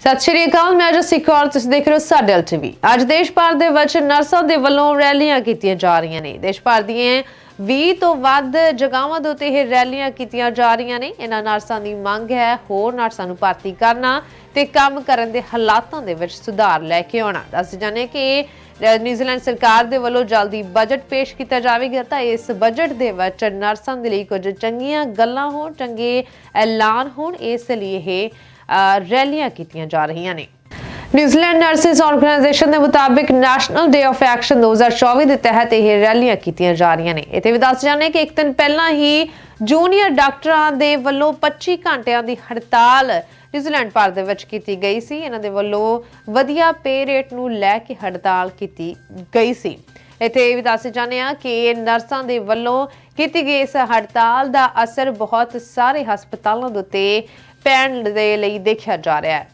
ਸਤਿ ਸ਼੍ਰੀ ਅਕਾਲ, ਮੈਂ ਜਸੀ ਕੌਰ, ਤੁਸੀਂ ਦੇਖ ਰਹੇ ਹੋ ਸਾਡਲ ਟੀਵੀ ਅੱਜ ਦੇਸ਼ ਭਰ ਦੇ ਵਿੱਚ ਨਰਸਾਂ ਦੇ ਵੱਲੋਂ ਰੈਲੀਆਂ ਕੀਤੀਆਂ ਜਾ ਰਹੀਆਂ ਨੇ। ਦੇਸ਼ ਭਰ ਦੀਆਂ 20 ਤੋਂ ਵੱਧ ਜਗ੍ਹਾਵਾਂ ਦੇ ਉੱਤੇ ਇਹ ਰੈਲੀਆਂ ਕੀਤੀਆਂ ਜਾ ਰਹੀਆਂ ਨੇ। ਇਹਨਾਂ ਨਰਸਾਂ ਦੀ ਮੰਗ ਹੈ ਹੋਰ ਨਰਸਾਂ ਨੂੰ ਭਰਤੀ ਕਰਨਾ ਤੇ ਕੰਮ ਕਰਨ ਦੇ ਹਾਲਾਤਾਂ ਦੇ ਵਿੱਚ ਸੁਧਾਰ ਲੈ ਕੇ ਆਉਣਾ। ਦੱਸ ਜਾਣੇ ਕਿ ਨਿਊਜ਼ੀਲੈਂਡ ਸਰਕਾਰ ਦੇ ਵੱਲੋਂ ਜਲਦੀ ਬਜਟ ਪੇਸ਼ ਕੀਤਾ ਜਾਵੇਗਾ ਤਾਂ ਇਸ ਬਜਟ ਦੇ ਵਿੱਚ ਨਰਸਾਂ ਦੇ ਲਈ ਕੁਝ ਚੰਗੀਆਂ ਗੱਲਾਂ ਹੋਣ, ਚੰਗੇ ਐਲਾਨ ਹੋਣ, ਇਸ ਲਈ ਇਹ ਰੈਲੀਆਂ ਕੀਤੀਆਂ ਜਾ ਰਹੀਆਂ ਨੇ। ਨਿਊਜ਼ੀਲੈਂਡ ਨਰਸਿਸ ਆਰਗੇਨਾਈਜੇਸ਼ਨ ਦੇ ਮੁਤਾਬਿਕ ਨੈਸ਼ਨਲ ਡੇ ਆਫ ਐਕਸ਼ਨ 2024 ਦੇ ਤਹਿਤ ਇਹ ਰੈਲੀਆਂ ਕੀਤੀਆਂ ਜਾ ਰਹੀਆਂ ਨੇ। ਇੱਥੇ ਵੀ ਦੱਸ ਜਾਣੇ ਕਿ ਇੱਕ ਦਿਨ ਪਹਿਲਾਂ ਹੀ ਜੂਨੀਅਰ ਡਾਕਟਰਾਂ ਦੇ ਵੱਲੋਂ 25 ਘੰਟਿਆਂ ਦੀ ਹੜਤਾਲ ਨਿਊਜ਼ੀਲੈਂਡ ਭਾਰਤ ਦੇ ਵਿੱਚ ਕੀਤੀ ਗਈ ਸੀ। ਇਹਨਾਂ ਦੇ ਵੱਲੋਂ ਵਧੀਆ ਪੇ ਰੇਟ ਨੂੰ ਲੈ ਕੇ ਹੜਤਾਲ ਕੀਤੀ ਗਈ ਸੀ। ਇੱਥੇ ਇਹ ਵੀ ਦੱਸ ਜਾਂਦੇ ਆ ਕਿ ਨਰਸਾਂ ਦੇ ਵੱਲੋਂ ਕੀਤੀ ਗਈ ਇਸ ਹੜਤਾਲ ਦਾ ਅਸਰ ਬਹੁਤ ਸਾਰੇ ਹਸਪਤਾਲਾਂ ਦੇ ਉੱਤੇ ਪੈਣ ਦੇ ਲਈ ਦੇਖਿਆ ਜਾ ਰਿਹਾ ਹੈ।